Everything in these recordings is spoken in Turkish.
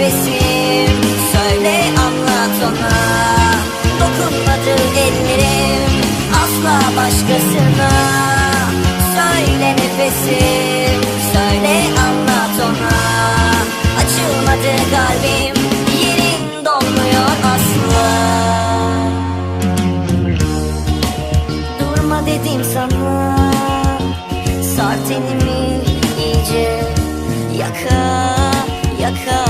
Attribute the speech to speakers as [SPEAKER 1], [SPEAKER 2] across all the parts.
[SPEAKER 1] nefesim. Söyle anlat ona. Dokunmadı ellerim. Asla başkasına. Söyle nefesim. Söyle anlat ona. Açılmadı kalbim. Yerin dolmuyor asla. Durma dedim sana. Sar tenimi iyice Yaka yaka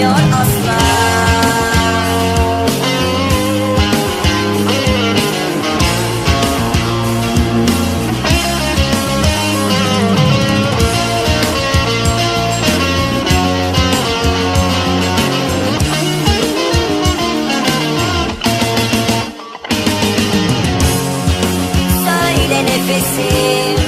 [SPEAKER 1] bitmiyor asla Söyle nefesim